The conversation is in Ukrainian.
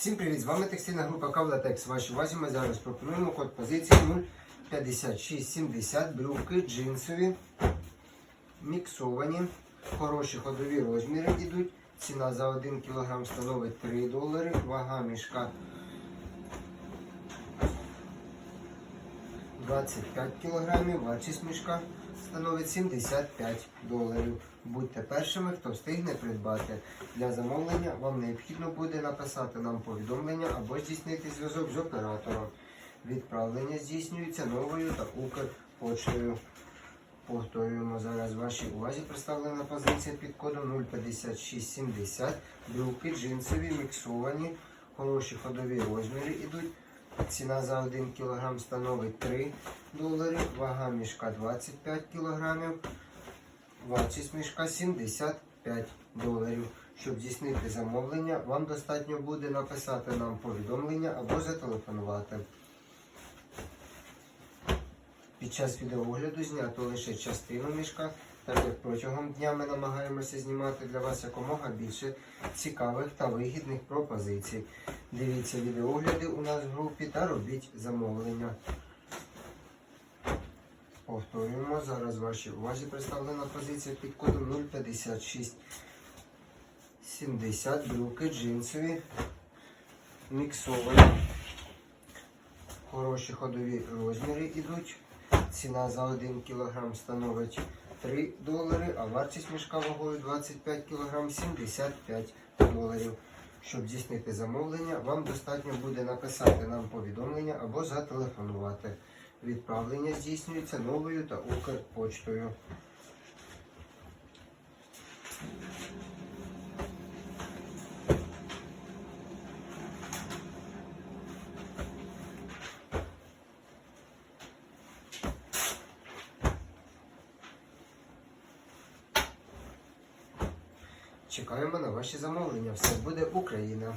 Всім привіт! З вами текстильна група Кавлатекс. Вашій увазі ми зараз пропонуємо код позиції 05670 брюки джинсові, міксовані, хороші ходові розміри йдуть. Ціна за 1 кг становить 3 долари, вага мішка 25 кг, вартість мішка становить 75 доларів. Будьте першими, хто встигне придбати. Для замовлення вам необхідно буде написати нам повідомлення або здійснити зв'язок з оператором. Відправлення здійснюється новою та Укрпоштою. Повторюємо зараз вашій увазі представлена позиція під кодом 05670. Брюки джинсові, міксовані, хороші ходові розміри йдуть. Ціна за 1 кг становить 3 долари, вага мішка 25 кг, вартість мішка 75 доларів. Щоб здійснити замовлення, вам достатньо буде написати нам повідомлення або зателефонувати. Під час відеоогляду знято лише частину мішка, так протягом дня ми намагаємося знімати для вас якомога більше цікавих та вигідних пропозицій. Дивіться відеогляди у нас в групі та робіть замовлення. Повторюємо, зараз вашій увазі представлена позиція під кодом 056 70 брюки джинсові, міксовані. Хороші ходові розміри йдуть. Ціна за 1 кг становить 3 долари, а вартість мішка вагою 25 кг 75 доларів. Щоб здійснити замовлення, вам достатньо буде написати нам повідомлення або зателефонувати. Відправлення здійснюється новою та Укрпочтою. Чекаємо на ваші замовлення. Все буде Україна.